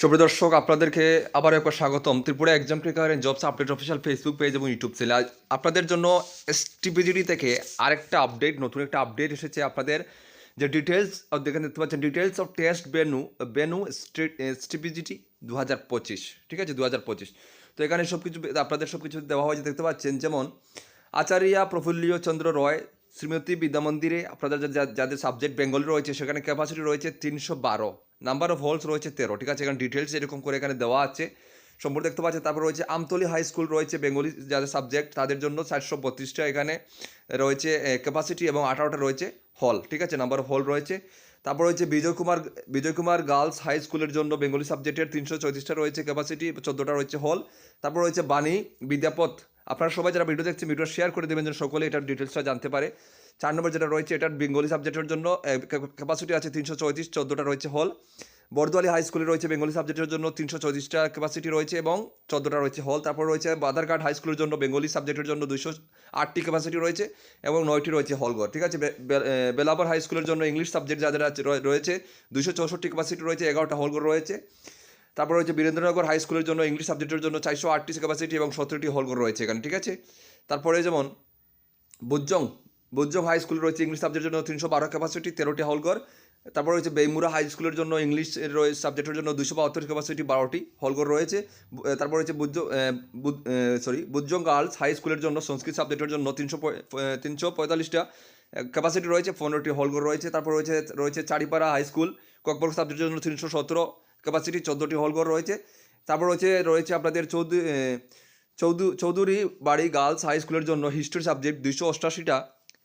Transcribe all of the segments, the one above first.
সুপ্রিয় দর্শক, আপনাদেরকে আবার একবার স্বাগতম। Tripura exam and jobs update official Facebook page এবং ইউটিউব চ্যানেল আজ আপনাদের জন্য এসটিপিজিডি থেকে আরেকটা আপডেট নতুন একটা আপডেট এসেছে আপনাদের। যে ডিটেলস দেখেন, দেখতে পাচ্ছেন details of test venue venue STPGT দু হাজার পঁচিশ, ঠিক আছে দু হাজার পঁচিশ। তো এখানে সব কিছু আপনাদের সব কিছু দেওয়া হয়েছে, দেখতে পাচ্ছেন, যেমন আচার্যা প্রফুল্ল চন্দ্র রয়, শ্রীমতী বিদ্যামন্দিরে, আপনাদের যাদের সাবজেক্ট বেঙ্গলি রয়েছে, সেখানে ক্যাপাসিটি রয়েছে তিনশো বারো। নাম্বার অফ হোলস রয়েছে তেরো, ঠিক আছে? এখানে ডিটেলস এরকম করে এখানে দেওয়া আছে, সম্পূর্ণ দেখতে পাচ্ছেন। তারপর রয়েছে আমতলি হাই স্কুল রয়েছে, বেঙ্গলি যাদের সাবজেক্ট তাদের জন্য চারশো বত্রিশটা এখানে রয়েছে ক্যাপাসিটি এবং আঠারোটা রয়েছে হল ঠিক আছে? নাম্বার অফ হল রয়েছে। তারপর রয়েছে বিজয় কুমার বিজয় কুমার গার্লস হাই স্কুলের জন্য বেঙ্গলি সাবজেক্টের তিনশো চৌত্রিশটা রয়েছে ক্যাপাসিটি চোদ্দোটা রয়েছে হল তারপর রয়েছে বাণী, বিদ্যাপথ আপনারা সবাই যারা ভিডিও দেখছেন ভিডিও শেয়ার করে দেবেন যেন সকলে এটার ডিটেলসটা জানতে পারে। চার নম্বর যেটা রয়েছে, এটার বেঙ্গলি সাবজেক্টের জন্য ক্যাপাসিটি আছে তিনশো চৌত্রিশ, চোদ্দোটা রয়েছে হল বর্দোয়ালি হাই স্কুলে রয়েছে বেঙ্গলি সাবজেক্টের জন্য তিনশো চৌত্রিশটা ক্যাপাসিটি রয়েছে এবং চোদ্দোটা রয়েছে হল তারপর রয়েছে বাদারঘাট হাই স্কুলের জন্য বেঙ্গলি সাবজেক্টের জন্য দুইশো আটটি ক্যাপাসিটি রয়েছে এবং নয়টি রয়েছে হলঘর ঠিক আছে? বেলাবর হাই স্কুলের জন্য ইংলিশ সাবজেক্ট যাদের আছে রয়ে- রয়েছে দুশো চৌষট্টি ক্যাপাসিটি রয়েছে, এগারোটা হলঘর রয়েছে। তারপর রয়েছে বীরেন্দ্রনগর হাই স্কুলের জন্য ইংলিশ সাবজেক্টের জন্য চারশো আটটি ক্যাপাসিটি এবং সতেরোটি হলঘর রয়েছে এখানে, ঠিক আছে? তারপরে যেমন বুজ্জং বুজ্জং হাই স্কুল রয়েছে ইংলিশ সাবজেক্টের জন্য তিনশো বারো ক্যাপাসিটি তেরোটি হলঘর তারপর রয়েছে বেইমুরা হাই স্কুলের জন্য ইংলিশ রয়েছে সাবজেক্টের জন্য দুশো বাহাত্তর ক্যাপাসিটি বারোটি হলঘর রয়েছে। তারপর রয়েছে Bujj sorry Bujjang girls high স্কুলের জন্য সংস্কৃত সাবজেক্টের জন্য তিনশো তিনশো পঁয়তাল্লিশটা ক্যাপাসিটি রয়েছে, পনেরোটি হলঘর রয়েছে। তারপর রয়েছে রয়েছে চারিপাড়া হাই স্কুল ককবর্গ সাবজেক্টের জন্য তিনশো সতেরো ক্যাপাসিটি চোদ্দোটি হলঘর রয়েছে। তারপর রয়েছে রয়েছে আপনাদের চৌধুরী চৌধু চৌধুরী বাড়ি গার্লস হাই স্কুলের জন্য হিস্ট্রি সাবজেক্ট দুইশো অষ্টাশিটা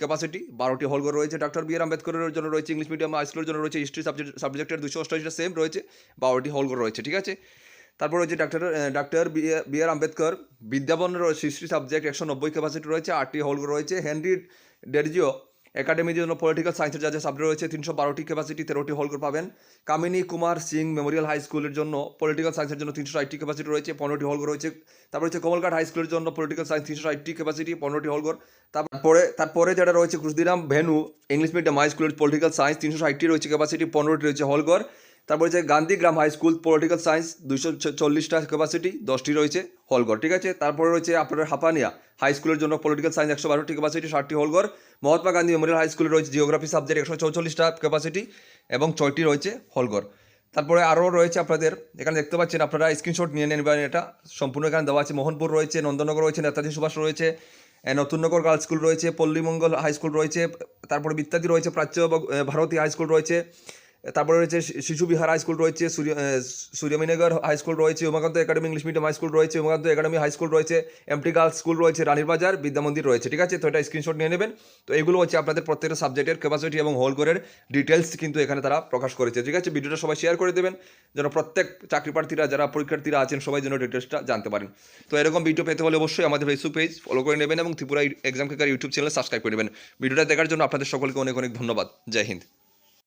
ক্যাপাসিটি বারোটি হলঘর রয়েছে। ডক্টর বি আর আম্বেদকরের জন্য রয়েছে ইংলিশ মিডিয়াম হাই স্কুলের জন্য রয়েছে হিস্ট্রি সাবজেক্ট সাবজেক্টের দুশো অষ্টাশিটা সেম রয়েছে, বারোটি হলঘর রয়েছে, ঠিক আছে? তারপর রয়েছে doctor doctor B R Ambedkar বিদ্যাবনের history subject একশো নব্বই ক্যাপাসিটি রয়েছে, আটটি হলঘর রয়েছে। হেনরি ডেরজিও একাডেমির জন্য পলিটিক্যাল সায়েন্সের যা যা সাবজেক্ট রয়েছে, তিনশো বারোটি ক্যাপাসিটি তেরোটি হল পাবেন। কামিনী, কুমার, সিং মেমোরিয়াল হাই স্কুলের জন্য পলিটিক্যাল সায়েন্সের জন্য তিনশো ষাটটি ক্যাপাসিটি রয়েছে, পনেরোটি হোল রয়েছে। তারপরে হচ্ছে কমলঘাট হাই স্কুলের জন্য পলিটিক্যাল সায়েন্স তিনশো ষাটটি ক্যাপাসিটি পনেরোটি হলঘর তারপরে তারপরে যেটা রয়েছে Khushdiram venue, English medium high স্কুলের পলিটিক্যাল সায়েন্স তিনশো ষাটটি রয়েছে ক্যাপাসিটি পনেরোটি রয়েছে হলঘর তারপরে হচ্ছে Gandhigram high school political science দুশো চল্লিশটা ক্যাপাসিটি দশটি রয়েছে হলঘর ঠিক আছে? তারপরে রয়েছে আপনার হাপানিয়া হাই স্কুলের জন্য পলিটিক্যাল সায়েন্স একশো বারোটি ক্যাপাসিটি ষাটটি হলঘর মহাত্মা গান্ধী মেমোরিয়াল হাই স্কুলে রয়েছে জিওগ্রাফি সাবজেক্ট একশো চৌচল্লিশটা ক্যাপাসিটি এবং ছয়টি রয়েছে হলঘর তারপরে আরও রয়েছে আপনাদের, এখানে দেখতে পাচ্ছেন আপনারা স্ক্রিনশট নিয়ে নেবেন এটা। সম্পূর্ণ এখানে দেওয়া আছে, মোহনপুর রয়েছে, নন্দনগর রয়েছে, নেতাজি সুভাষ রয়েছে নতুননগর গার্লস স্কুল রয়েছে, পল্লীমঙ্গল হাই স্কুল রয়েছে, তারপরে বিদ্যাদি রয়েছে, প্রাচ্য ভারতী হাই স্কুল রয়েছে তারপরে রয়েছে শিশু বিহার হাই স্কুল রয়েছে সূর্য এ, সূর্যমণিনগর হাই স্কুল রয়েছে Umakanta academy English medium high school রয়েছে উমাকান্ত একাডেমি হাই স্কুল রয়েছে এমটি গার্লস স্কুল রয়েছে রানীর বাজার বিদ্যামন্দির রয়েছে ঠিক আছে? তো এটা স্ক্রিনশট নিয়ে নেবেন। তো এগুলো হচ্ছে আপনাদের প্রত্যেকটা সাবজেক্টের ক্যাপাসিটি এবং হোলঘরের ডিটেলস কিন্তু এখানে তারা প্রকাশ করেছে ঠিক আছে? ভিডিওটা সবাই শেয়ার করে দেবেন যেন প্রত্যেক চাকরি প্রার্থীরা যারা পরীক্ষার্থীরা আছেন সবাই যেন ডিটেলসটা জানতে পারেন। তো এরকম ভিডিও পেতে হলে অবশ্যই আমাদের ফেসবুক পেজ ফলো করে নেবেন এবং Tripura exam কেকার YouTube channel subscribe করে নেবেন। ভিডিওটা দেখার জন্য আপনাদের সকলকে অনেক অনেক ধন্যবাদ। জয় হিন্দ।